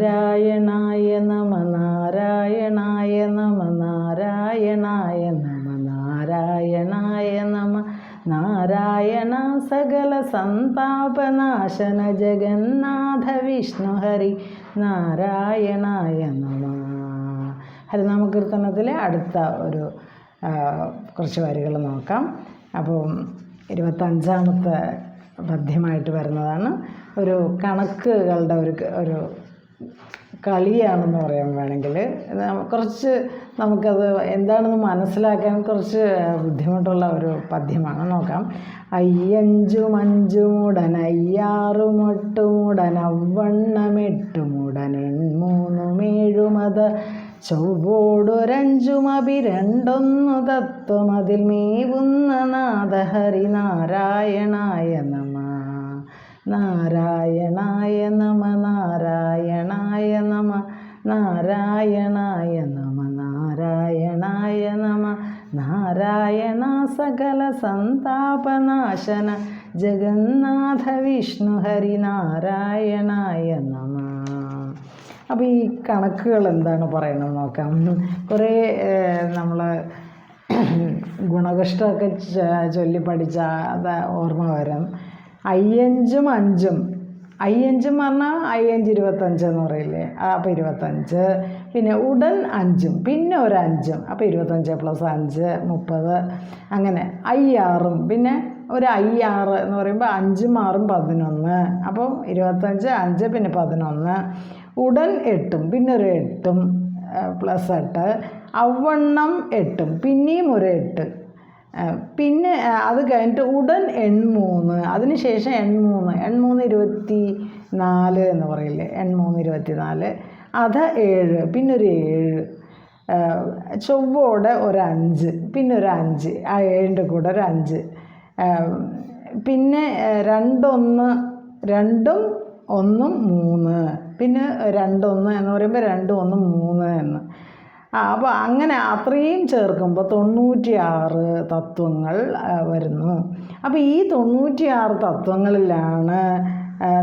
നാരായണായ നമ നാരായണായ നമ നാരായണായ നമ നാരായണായ നമ. നാരായണ സകല സന്താപനാശന ജഗന്നാഥ വിഷ്ണു ഹരി നാരായണായ നമ. ഹരിനാമകീർത്തനത്തിലെ അടുത്ത ഒരു കുറച്ച് വരികൾ നോക്കാം. അപ്പം ഇരുപത്തഞ്ചാമത്തെ പദ്യമായിട്ട് വരുന്നതാണ് ഒരു കണക്കുകളുടെ ഒരു ഒരു കളിയാണെന്ന് പറയാൻ വേണമെങ്കിൽ കുറച്ച് നമുക്കത് എന്താണെന്ന് മനസ്സിലാക്കാൻ കുറച്ച് ബുദ്ധിമുട്ടുള്ള ഒരു പദ്യമാണ്. നോക്കാം. അയ്യഞ്ചും അഞ്ചുമുടൻ അയ്യാറും എട്ടുമുടൻ അവണ്ണമെട്ടുമുടൻ എൺമൂന്നുമേഴുമത് ചൊവ്വോടൊരഞ്ചുമഭി രണ്ടൊന്നു തത്വം അതിൽ മേവുന്ന നാഥ ഹരിനാരായണായ നമ നാരായണായ നമ നാരായണായ നമ നാരായണായ നമ നാരായണായ നമ നാരായണ സകല സന്താപനാശന ജഗന്നാഥ വിഷ്ണു ഹരി നാരായണായ നമ. അപ്പോൾ ഈ കണക്കുകൾ എന്താണ് പറയണത് നോക്കാം. കുറേ നമ്മൾ ഗുണകഷ്ടമൊക്കെ ചൊല്ലി പഠിച്ച അത് ഓർമ്മ വരും. അയ്യഞ്ചും അഞ്ചും. അയ്യഞ്ചും പറഞ്ഞാൽ അയ്യഞ്ച് ഇരുപത്തഞ്ച് എന്ന് പറയില്ലേ? അപ്പോൾ ഇരുപത്തഞ്ച്. പിന്നെ ഉടൻ അഞ്ചും പിന്നെ ഒരു അഞ്ചും. അപ്പോൾ ഇരുപത്തഞ്ച് പ്ലസ് അഞ്ച് മുപ്പത്. അങ്ങനെ അയ്യാറും പിന്നെ ഒരു അയ്യാറ് എന്ന് പറയുമ്പോൾ അഞ്ചും ആറും പതിനൊന്ന്. അപ്പം ഇരുപത്തഞ്ച് അഞ്ച് പിന്നെ പതിനൊന്ന്. ഉടൻ എട്ടും പിന്നെ ഒരു എട്ടും പ്ലസ് എട്ട്. അവണ്ണം എട്ടും പിന്നെയും ഒരു എട്ട്. പിന്നെ അത് കഴിഞ്ഞിട്ട് ഉടൻ എൺമൂന്ന് അതിന് ശേഷം എൺമൂന്ന് എൺമൂന്ന് ഇരുപത്തി നാല് എന്ന് പറയില്ലേ? എൺമൂന്ന് ഇരുപത്തി നാല് അത് ഏഴ്. പിന്നെ ഒരു ഏഴ്. ചൊവ്വോടെ ഒരു അഞ്ച്. പിന്നെ ഒരു അഞ്ച്. ആ ഏഴിന്റെ കൂടെ ഒരു അഞ്ച്. പിന്നെ രണ്ടൊന്ന് രണ്ടും ഒന്നും മൂന്ന്. പിന്നെ രണ്ടൊന്ന് എന്ന് പറയുമ്പോൾ രണ്ടും ഒന്നും മൂന്ന് എന്ന്. അപ്പോൾ അങ്ങനെ അത്രയും ചേർക്കുമ്പോൾ തൊണ്ണൂറ്റിയാറ് തത്വങ്ങൾ വരുന്നു. അപ്പോൾ ഈ തൊണ്ണൂറ്റിയാറ് തത്വങ്ങളിലാണ്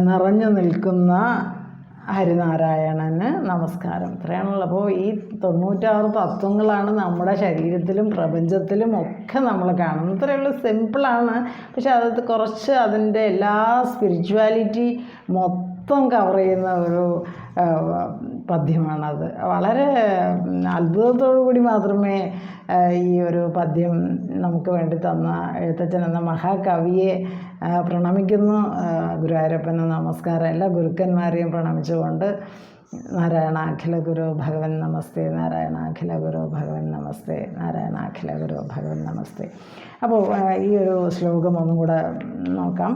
നിറഞ്ഞു നിൽക്കുന്ന ഹരിനാരായണന് നമസ്കാരം. ഇത്രയാണല്ലോ അപ്പോൾ ഈ തൊണ്ണൂറ്റാറ് തത്വങ്ങളാണ് നമ്മുടെ ശരീരത്തിലും പ്രപഞ്ചത്തിലും ഒക്കെ നമ്മൾ കാണുന്നത്. ഇത്രയുള്ള സിമ്പിളാണ്. പക്ഷെ അത് കുറച്ച് അതിന്റെ എല്ലാ സ്പിരിച്വാലിറ്റി മൊത്തം കവർ ചെയ്യുന്ന ഒരു പദ്യമാണത്. വളരെ അത്ഭുതത്തോടു കൂടി മാത്രമേ ഈ ഒരു പദ്യം നമുക്ക് വേണ്ടി തന്ന എഴുത്തച്ഛൻ എന്ന മഹാകവിയെ പ്രണമിക്കുന്നു. ഗുരുവായൂരപ്പന് നമസ്കാരം. എല്ലാ ഗുരുക്കന്മാരെയും പ്രണമിച്ചുകൊണ്ട് നാരായണ അഖില ഗുരു ഭഗവൻ നമസ്തേ നാരായണ അഖില ഗുരു ഭഗവൻ നമസ്തേ നാരായണ അഖില ഗുരു ഭഗവൻ നമസ്തേ. അപ്പോൾ ഈ ഒരു ശ്ലോകം ഒന്നും കൂടെ നോക്കാം.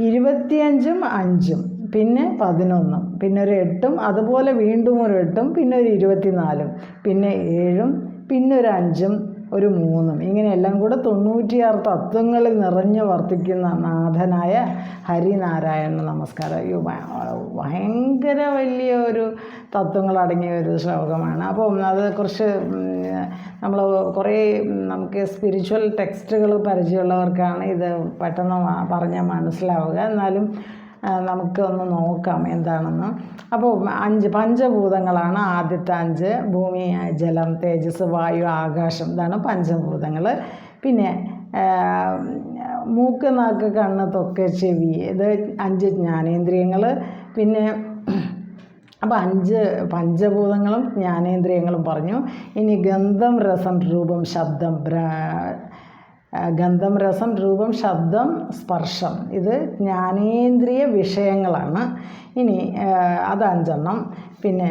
ഇരുപത്തിയഞ്ചും അഞ്ചും. പിന്നെ പതിനൊന്നും പിന്നെ ഒരു എട്ടും അതുപോലെ വീണ്ടും ഒരു എട്ടും പിന്നെ ഒരു ഇരുപത്തിനാലും പിന്നെ ഏഴും പിന്നെ ഒരു അഞ്ചും ഒരു മൂന്നും. ഇങ്ങനെയെല്ലാം കൂടെ തൊണ്ണൂറ്റിയാറ് തത്വങ്ങളിൽ നിറഞ്ഞു വർത്തിക്കുന്ന നാഥനായ ഹരിനാരായണ നമസ്കാരം. അയ്യോ ഭയങ്കര വലിയ ഒരു തത്വങ്ങളടങ്ങിയ ഒരു ശ്ലോകമാണ്. അപ്പോൾ അത് കുറച്ച് നമ്മൾ കുറേ നമുക്ക് സ്പിരിച്വൽ ടെക്സ്റ്റുകൾ പരിചയമുള്ളവർക്കാണ് ഇത് പെട്ടെന്ന് പറഞ്ഞാൽ മനസ്സിലാവുക. എന്നാലും നമുക്ക് ഒന്ന് നോക്കാം എന്താണെന്ന്. അപ്പോൾ അഞ്ച് പഞ്ചഭൂതങ്ങളാണ് ആദ്യത്തെ അഞ്ച്. ഭൂമി ജലം തേജസ് വായു ആകാശം ഇതാണ് പഞ്ചഭൂതങ്ങൾ. പിന്നെ മൂക്ക് നാക്ക് കണ്ണ് തൊക്ക് ചെവി ഇത് അഞ്ച് ജ്ഞാനേന്ദ്രിയങ്ങൾ. പിന്നെ അപ്പോൾ അഞ്ച് പഞ്ചഭൂതങ്ങളും ജ്ഞാനേന്ദ്രിയങ്ങളും പറഞ്ഞു. ഇനി ഗന്ധം രസം രൂപം ശബ്ദം ഗന്ധം രസം രൂപം ശബ്ദം സ്പർശം. ഇത് ജ്ഞാനേന്ദ്രിയ വിഷയങ്ങളാണ്. ഇനി അത് അഞ്ചെണ്ണം. പിന്നെ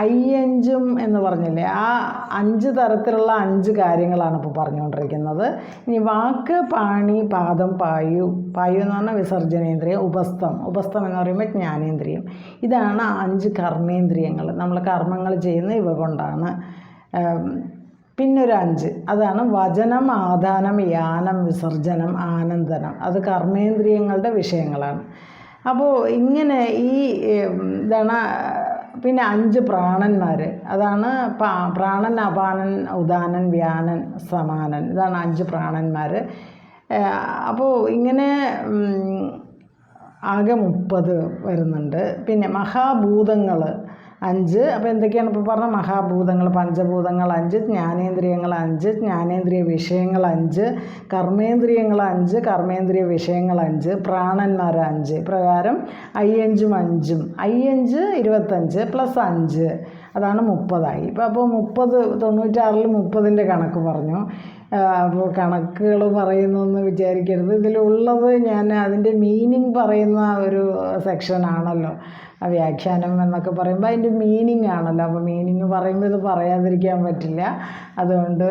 ഐ അഞ്ചും എന്ന് പറഞ്ഞില്ലേ ആ അഞ്ച് തരത്തിലുള്ള അഞ്ച് കാര്യങ്ങളാണ് ഇപ്പോൾ പറഞ്ഞുകൊണ്ടിരിക്കുന്നത്. ഇനി വാക്ക് പാണി പാദം പായു. പായു എന്ന് പറഞ്ഞാൽ വിസർജനേന്ദ്രിയം ഉപസ്ഥം. ഉപസ്ഥം എന്ന് പറയുമ്പോൾ ജ്ഞാനേന്ദ്രിയം. ഇതാണ് അഞ്ച് കർമ്മേന്ദ്രിയങ്ങൾ. നമ്മൾ കർമ്മങ്ങൾ ചെയ്യുന്ന ഇവ കൊണ്ടാണ്. പിന്നൊരു അഞ്ച് അതാണ് വചനം ആദാനം യാനം വിസർജനം ആനന്ദനം. അത് കർമ്മേന്ദ്രിയങ്ങളുടെ വിഷയങ്ങളാണ്. അപ്പോൾ ഇങ്ങനെ ഈ ഇതാണ് പിന്നെ അഞ്ച് പ്രാണന്മാർ അതാണ് പ്രാണൻ അപാനൻ ഉദാനൻ വ്യാനൻ സമാനൻ. ഇതാണ് അഞ്ച് പ്രാണന്മാർ അപ്പോൾ ഇങ്ങനെ ആകെ മുപ്പത് വരുന്നുണ്ട്. പിന്നെ മഹാഭൂതങ്ങൾ അഞ്ച്. അപ്പോൾ എന്തൊക്കെയാണ് ഇപ്പോൾ പറഞ്ഞ മഹാഭൂതങ്ങൾ പഞ്ചഭൂതങ്ങൾ അഞ്ച് ജ്ഞാനേന്ദ്രിയങ്ങൾ അഞ്ച് ജ്ഞാനേന്ദ്രിയ വിഷയങ്ങൾ അഞ്ച് കർമ്മേന്ദ്രിയങ്ങൾ അഞ്ച് കർമ്മേന്ദ്രിയ വിഷയങ്ങൾ അഞ്ച് പ്രാണന്മാർ അഞ്ച്. പ്രകാരം അയ്യഞ്ചും അഞ്ചും. അയ്യഞ്ച് ഇരുപത്തഞ്ച് പ്ലസ് അഞ്ച്. അതാണ് മുപ്പതായി. ഇപ്പോൾ അപ്പോൾ മുപ്പത് തൊണ്ണൂറ്റാറിൽ മുപ്പതിന്റെ കണക്ക് പറഞ്ഞു. കണക്കുകൾ പറയുന്നതെന്ന് വിചാരിക്കരുത്. ഇതിലുള്ളത് ഞാൻ അതിന്റെ മീനിങ് പറയുന്ന ഒരു സെക്ഷനാണല്ലോ ആ വ്യാഖ്യാനം എന്നൊക്കെ പറയുമ്പോൾ അതിന്റെ മീനിങ് ആണല്ലോ. അപ്പോൾ മീനിങ് പറയുമ്പോൾ ഇത് പറയാതിരിക്കാൻ പറ്റില്ല. അതുകൊണ്ട്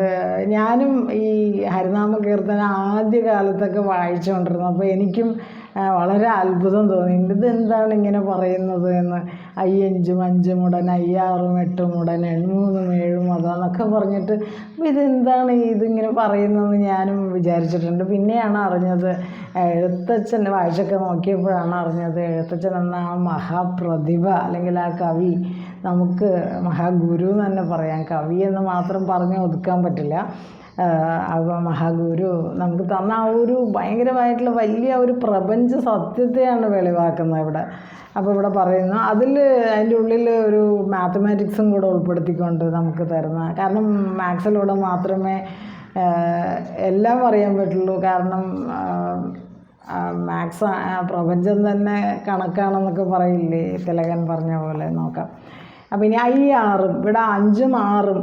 ഞാനും ഈ ഹരിനാമ കീർത്തന ആദ്യ കാലത്തൊക്കെ വായിച്ചുകൊണ്ടിരുന്നു. അപ്പോൾ എനിക്കും വളരെ അത്ഭുതം തോന്നി. ഇതെന്താണ് ഇങ്ങനെ പറയുന്നത് എന്ന്. അയ്യഞ്ചും അഞ്ചും മുടൻ അയ്യാറും എട്ടും മുടൻ എണ്ണൂന്നും ഏഴും അതാന്നൊക്കെ പറഞ്ഞിട്ട് ഇതെന്താണ് ഇതിങ്ങനെ പറയുന്നതെന്ന് ഞാനും വിചാരിച്ചിട്ടുണ്ട്. പിന്നെയാണ് അറിഞ്ഞത് എഴുത്തച്ഛന്റെ വായിച്ചൊക്കെ നോക്കിയപ്പോഴാണ് അറിഞ്ഞത് എഴുത്തച്ഛൻ എന്ന ആ മഹാപ്രതിഭ അല്ലെങ്കിൽ ആ കവി നമുക്ക് മഹാഗുരു എന്ന് തന്നെ പറയാം. കവി എന്ന് മാത്രം പറഞ്ഞ് ഒതുക്കാൻ പറ്റില്ല. മഹാഗുരു നമുക്ക് തന്ന ആ ഒരു ഭയങ്കരമായിട്ടുള്ള വലിയ ഒരു പ്രപഞ്ച സത്യത്തെയാണ് വെളിവാക്കുന്നത് ഇവിടെ. അപ്പോൾ ഇവിടെ പറയുന്നു അതിൽ അതിന്റെ ഉള്ളിൽ ഒരു മാത്തമാറ്റിക്സും കൂടെ ഉൾപ്പെടുത്തിക്കൊണ്ട് നമുക്ക് തരുന്ന കാരണം മാത്സിലൂടെ മാത്രമേ എല്ലാം അറിയാൻ പറ്റുള്ളൂ. കാരണം മാത്സ് പ്രപഞ്ചം തന്നെ കണക്കാണെന്നൊക്കെ പറയില്ലേ തിലകൻ പറഞ്ഞ പോലെ നോക്കാം. അപ്പം ഇനി ഐ ആറും ഇവിടെ അഞ്ചും ആറും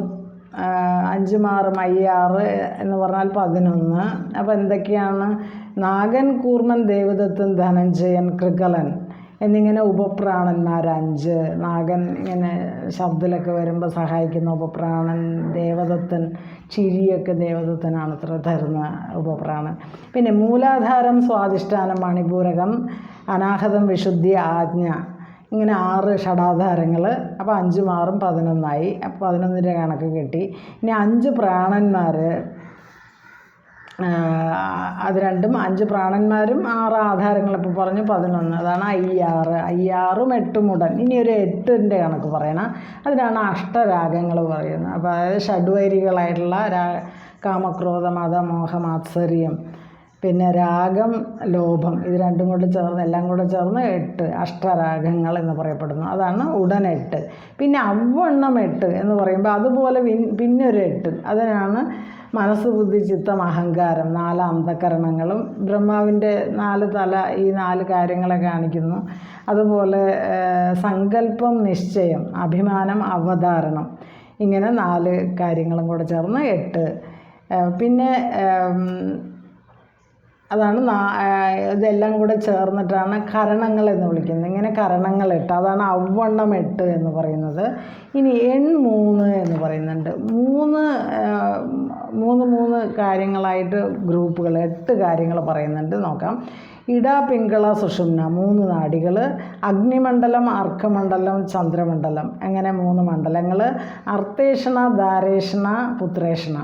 അഞ്ചും ആറും ആറ് എന്ന് പറഞ്ഞാൽ പതിനൊന്ന്. അപ്പോൾ എന്തൊക്കെയാണ്? നാഗൻ കൂർമൻ ദേവദത്തൻ ധനഞ്ജയൻ കൃകലൻ എന്നിങ്ങനെ ഉപപ്രാണന്മാർ അഞ്ച് നാഗൻ ഇങ്ങനെ ശബ്ദത്തിലൊക്കെ വരുമ്പോൾ സഹായിക്കുന്ന ഉപപ്രാണൻ ദേവദത്തൻ ചിരിയൊക്കെ ദേവദത്തനാണ് അത്ര തരുന്ന ഉപപ്രാണൻ. പിന്നെ മൂലാധാരം സ്വാധിഷ്ഠാനം മണിപൂരകം അനാഹതം വിശുദ്ധി ആജ്ഞ ഇങ്ങനെ ആറ് ഷടാധാരങ്ങൾ അപ്പോൾ അഞ്ചും ആറും പതിനൊന്നായി. അപ്പോൾ പതിനൊന്നിന്റെ കണക്ക് കിട്ടി. ഇനി അഞ്ച് പ്രാണന്മാർ അത് രണ്ടും അഞ്ച് പ്രാണന്മാരും ആറ് ആധാരങ്ങൾ ഇപ്പോൾ പറഞ്ഞു പതിനൊന്ന്. അതാണ് അയ്യാറ്. അയ്യാറും എട്ടും ഉടൻ. ഇനി ഒരു എട്ടിന്റെ കണക്ക് പറയണം. അതിനാണ് അഷ്ടരാഗങ്ങൾ പറയുന്നത്. അപ്പോൾ അതായത് ഷഡ്വൈരികളായിട്ടുള്ള രാ കാമക്രോധ മത മോഹ മാത്സര്യം പിന്നെ രാഗം ലോഭം ഇത് രണ്ടും കൂടെ ചേർന്ന് എല്ലാം കൂടെ ചേർന്ന് എട്ട് അഷ്ടരാഗങ്ങൾ എന്ന് പറയപ്പെടുന്നു. അതാണ് ഉടൻ എട്ട്. പിന്നെ അവണ്ണം എട്ട് എന്ന് പറയുമ്പോൾ അതുപോലെ പിൻ- പിന്നെ ഒരു എട്ട്. അതിനാണ് മനസ്സ് ബുദ്ധി ചിത്തം അഹങ്കാരം നാല് അന്ധകരണങ്ങളും ബ്രഹ്മാവിന്റെ നാല് തല ഈ നാല് കാര്യങ്ങളെ കാണിക്കുന്നു. അതുപോലെ സങ്കല്പം നിശ്ചയം അഭിമാനം അവതാരണം. ഇങ്ങനെ നാല് കാര്യങ്ങളും കൂടെ ചേർന്ന് എട്ട്. പിന്നെ അതാണ് ഇതെല്ലാം കൂടെ ചേർന്നിട്ടാണ് കരണങ്ങൾ എന്ന് വിളിക്കുന്നത്. ഇങ്ങനെ കരണങ്ങൾ എട്ട് അതാണ് അവണ്ണം എട്ട് എന്ന് പറയുന്നത്. ഇനി എൺ മൂന്ന് എന്ന് പറയുന്നുണ്ട്. മൂന്ന് മൂന്ന് മൂന്ന് കാര്യങ്ങളായിട്ട് ഗ്രൂപ്പുകൾ എട്ട് കാര്യങ്ങൾ പറയുന്നുണ്ട്. നോക്കാം. ഇട പിങ്കള സുഷുമ്ന മൂന്ന് നാടികൾ. അഗ്നിമണ്ഡലം അർക്കമണ്ഡലം ചന്ദ്രമണ്ഡലം. അങ്ങനെ മൂന്ന് മണ്ഡലങ്ങൾ. അർത്തേഷണ ധാരേഷണ പുത്രേഷണ.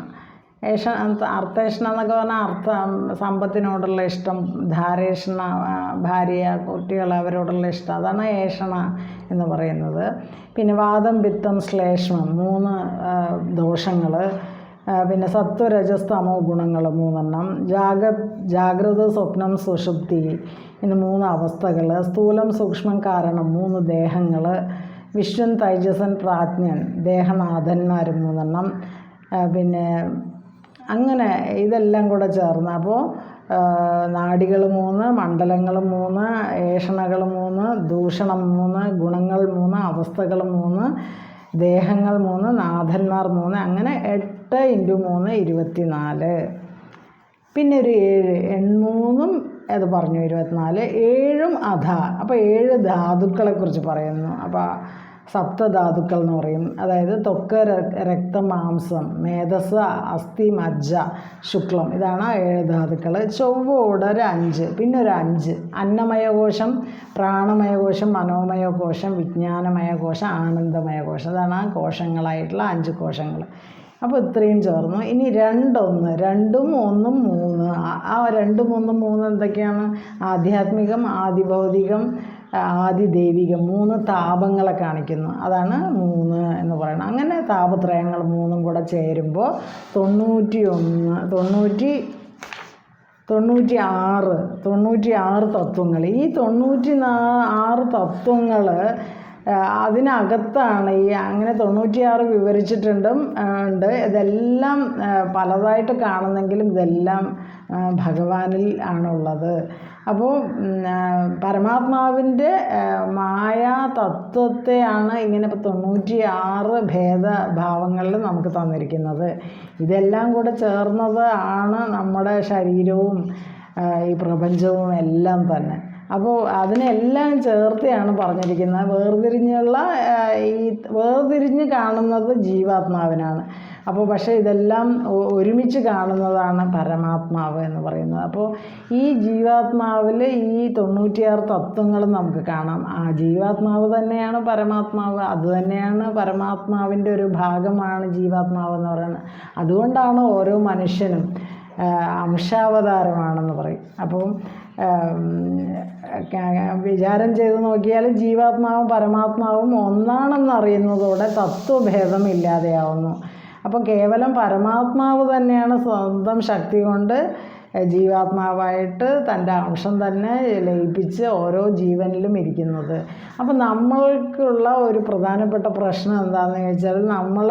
ഏഷ അർത്ഥേഷണ എന്നൊക്കെ പറഞ്ഞാൽ അർത്ഥ സമ്പത്തിനോടുള്ള ഇഷ്ടം ധാരേഷണ ഭാര്യ കുട്ടികൾ അവരോടുള്ള ഇഷ്ടം അതാണ് ഏഷണ എന്ന് പറയുന്നത്. പിന്നെ വാദം പിത്തം ശ്ലേഷ്മം മൂന്ന് ദോഷങ്ങൾ പിന്നെ സത്വരജസ്തമോ ഗുണങ്ങൾ മൂന്നെണ്ണം. ജാഗ ജാഗ്രത സ്വപ്നം സുഷുപ്തി ഇന്ന് മൂന്ന് അവസ്ഥകൾ സ്ഥൂലം സൂക്ഷ്മം കാരണം മൂന്ന് ദേഹങ്ങൾ വിശ്വൻ തൈജസൻ പ്രാജ്ഞൻ ദേഹനാഥന്മാർ മൂന്നെണ്ണം. പിന്നെ അങ്ങനെ ഇതെല്ലാം കൂടെ ചേർന്ന്. അപ്പോൾ നാഡികൾ മൂന്ന് മണ്ഡലങ്ങൾ മൂന്ന് ഏഷണകൾ മൂന്ന് ദൂഷണം മൂന്ന് ഗുണങ്ങൾ മൂന്ന് അവസ്ഥകൾ മൂന്ന് ദേഹങ്ങൾ മൂന്ന് നാഥന്മാർ മൂന്ന് അങ്ങനെ എട്ട് ഇന്റു മൂന്ന് ഇരുപത്തിനാല്. പിന്നെ ഒരു ഏഴ് എൺമൂന്നും അത് പറഞ്ഞു ഇരുപത്തിനാല് ഏഴും അധ. അപ്പോൾ ഏഴ് ധാതുക്കളെക്കുറിച്ച് പറയുന്നു. അപ്പോൾ സപ്തധാതുക്കൾ എന്ന് പറയും. അതായത് ത്വക്ക് ര- രക്തം മാംസം മേധസ് അസ്ഥി മജ്ജ ശുക്ലം. ഇതാണ് ഏഴ് ധാതുക്കൾ ചൊവ്വ ഒരു അഞ്ച്. പിന്നെ ഒരു അഞ്ച്. അന്നമയകോശം പ്രാണമയകോശം മനോമയകോശം വിജ്ഞാനമയകോശം ആനന്ദമയകോശം. അതാണ് കോശങ്ങളായിട്ടുള്ള അഞ്ച് കോശങ്ങൾ. അപ്പോൾ ഇത്രയും ചേർന്നു. ഇനി രണ്ടൊന്ന്. രണ്ടും ഒന്നും മൂന്ന്. ആ രണ്ടും ഒന്നും മൂന്ന് എന്തൊക്കെയാണ്? ആധ്യാത്മികം ആദിഭൗതികം ആദിദൈവികം മൂന്ന് താപങ്ങളെ കാണിക്കുന്നു. അതാണ് മൂന്ന് എന്ന് പറയുന്നത്. അങ്ങനെ താപത്രയങ്ങൾ മൂന്നും കൂടെ ചേരുമ്പോൾ തൊണ്ണൂറ്റി ഒന്ന് തൊണ്ണൂറ്റി തൊണ്ണൂറ്റി ആറ് തൊണ്ണൂറ്റി ആറ് തത്വങ്ങൾ. ഈ തൊണ്ണൂറ്റി നാ ആറ് തത്വങ്ങൾ അതിനകത്താണ് ഈ അങ്ങനെ തൊണ്ണൂറ്റിയാറ് വിവരിച്ചിട്ടുണ്ടും ഉണ്ട്. ഇതെല്ലാം പലതായിട്ട് കാണുന്നെങ്കിലും ഇതെല്ലാം ഭഗവാനിൽ ആണുള്ളത്. അപ്പോൾ പരമാത്മാവിന്റെ മായാ തത്വത്തെയാണ് ഇങ്ങനെ ഇപ്പോൾ തൊണ്ണൂറ്റി ആറ് ഭേദഭാവങ്ങളിൽ നമുക്ക് തന്നിരിക്കുന്നത്. ഇതെല്ലാം കൂടെ ചേർന്നത് ആണ് നമ്മുടെ ശരീരവും ഈ പ്രപഞ്ചവും എല്ലാം തന്നെ. അപ്പോൾ അതിനെല്ലാം ചേർത്തെയാണ് പറഞ്ഞിരിക്കുന്നത്. വേർതിരിഞ്ഞുള്ള ഈ വേർതിരിഞ്ഞ് കാണുന്നത് ജീവാത്മാവിനാണ്. അപ്പോൾ പക്ഷേ ഇതെല്ലാം ഒരുമിച്ച് കാണുന്നതാണ് പരമാത്മാവ് എന്ന് പറയുന്നത്. അപ്പോൾ ഈ ജീവാത്മാവിൽ ഈ തൊണ്ണൂറ്റിയാറ് തത്വങ്ങളും നമുക്ക് കാണാം. ആ ജീവാത്മാവ് തന്നെയാണ് പരമാത്മാവ് അത് തന്നെയാണ് പരമാത്മാവിന്റെ ഒരു ഭാഗമാണ് ജീവാത്മാവ് എന്ന് പറയുന്നത്. അതുകൊണ്ടാണ് ഓരോ മനുഷ്യനും അംശാവതാരമാണെന്ന് പറയും. അപ്പോൾ വിചാരം ചെയ്ത് നോക്കിയാൽ ജീവാത്മാവും പരമാത്മാവും ഒന്നാണെന്ന് അറിയുന്നതോടെ തത്വഭേദം ഇല്ലാതെയാവുന്നു അപ്പം കേവലം പരമാത്മാവ് തന്നെയാണ് സ്വന്തം ശക്തി കൊണ്ട് ജീവാത്മാവായിട്ട് തന്റെ അംശം തന്നെ ലയിപ്പിച്ച് ഓരോ ജീവനിലും ഇരിക്കുന്നത്. അപ്പം നമ്മൾക്കുള്ള ഒരു പ്രധാനപ്പെട്ട പ്രശ്നം എന്താണെന്ന് ചോദിച്ചാൽ നമ്മൾ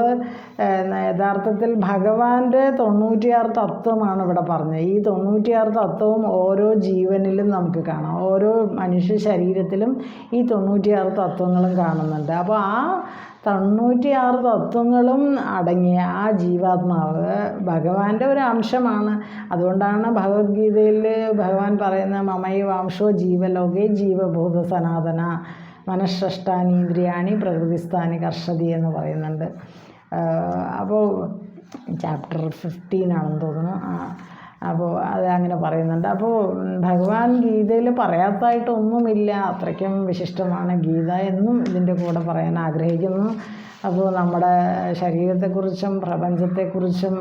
യഥാർത്ഥത്തിൽ ഭഗവാന്റെ തൊണ്ണൂറ്റിയാറ് തത്വമാണ് ഇവിടെ പറഞ്ഞത്. ഈ തൊണ്ണൂറ്റിയാറ് തത്വവും ഓരോ ജീവനിലും നമുക്ക് കാണാം. ഓരോ മനുഷ്യ ശരീരത്തിലും ഈ തൊണ്ണൂറ്റിയാറ് തത്വങ്ങളും കാണുന്നുണ്ട്. അപ്പോൾ ആ തൊണ്ണൂറ്റിയാറ് തത്വങ്ങളും അടങ്ങിയ ആ ജീവാത്മാവ് ഭഗവാന്റെ ഒരു അംശമാണ്. അതുകൊണ്ടാണ് ഭഗവത്ഗീതയിൽ ഭഗവാൻ പറയുന്ന മമൈ വാംശോ ജീവലോകേ ജീവഭൂത സനാതന മനഃഷ്ടാനീന്ദ്രിയാണി പ്രകൃതിസ്ഥാനി കർഷതി എന്ന് പറയുന്നുണ്ട്. അപ്പോൾ ചാപ്റ്റർ ഫിഫ്റ്റീൻ ആണെന്ന് തോന്നുന്നു. അപ്പോൾ അത് അങ്ങനെ പറയുന്നുണ്ട്. അപ്പോൾ ഭഗവാൻ ഗീതയിൽ പറയാത്തതായിട്ടൊന്നുമില്ല അത്രയ്ക്കും വിശിഷ്ടമാണ് ഗീത എന്നും ഇതിന്റെ കൂടെ പറയാൻ ആഗ്രഹിക്കുന്നു. അപ്പോൾ നമ്മുടെ ശരീരത്തെക്കുറിച്ചും പ്രപഞ്ചത്തെക്കുറിച്ചും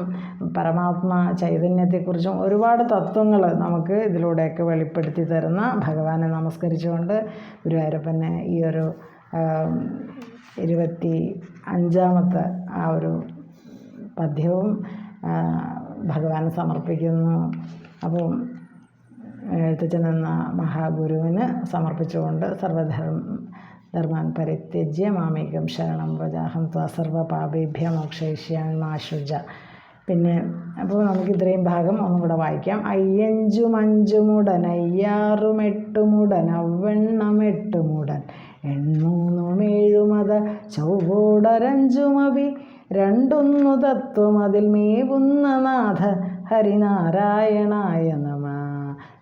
പരമാത്മ ചൈതന്യത്തെക്കുറിച്ചും ഒരുപാട് തത്വങ്ങൾ നമുക്ക് ഇതിലൂടെയൊക്കെ വെളിപ്പെടുത്തി തരുന്ന ഭഗവാനെ നമസ്കരിച്ചുകൊണ്ട് ഗുരുവായൂരപ്പനെ ഈ ഒരു ഇരുപത്തി അഞ്ചാമത്തെ ആ ഒരു പദ്യവും ഭഗവാന് സമർപ്പിക്കുന്നു. അപ്പോൾ എഴുത്തച്ഛൻ എന്ന മഹാഗുരുവിന് സമർപ്പിച്ചുകൊണ്ട് സർവധർമ്മ ധർമാൻ പരിത്യജ്യ മാമേകം ശരണം വ്രജാഹം ത്വാ സർവ പാപേഭ്യ മോക്ഷയിഷ്യാൻ മാശുജ പിന്നെ അപ്പോൾ നമുക്ക് ഇത്രയും ഭാഗം ഒന്നും കൂടെ വായിക്കാം. അയ്യഞ്ചും അഞ്ചുമുടൻ അയ്യാറും എട്ടുമുടൻ അവെണ്ണമെട്ടുമുടൻ എണ്ണൂന്നും ഏഴുമത ചൊവ്വോടരഞ്ചുമവി രണ്ടൊന്നു തത്വം അതിൽ മേവുന്ന നാഥ ഹരിനാരായണായ നമ.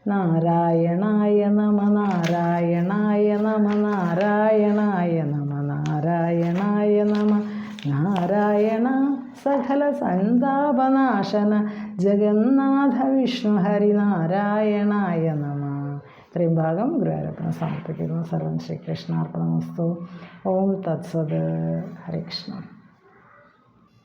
നാരായണായ നമ നാരായണായ നമ നാരായണായ നമ നാരായണായ നമ. നാരായണ സകല സന്താപനാശന ജഗന്നാഥ വിഷ്ണു ഹരിനാരായണായ നമ. ഇത്രയും ഭാഗം ഗുരുവായൂരപ്പന് സമർപ്പിക്കുന്നു. സർവൻ ശ്രീകൃഷ്ണാർപ്പണമസ്തു. ഓം തത്സത്. ഹരികൃഷ്ണ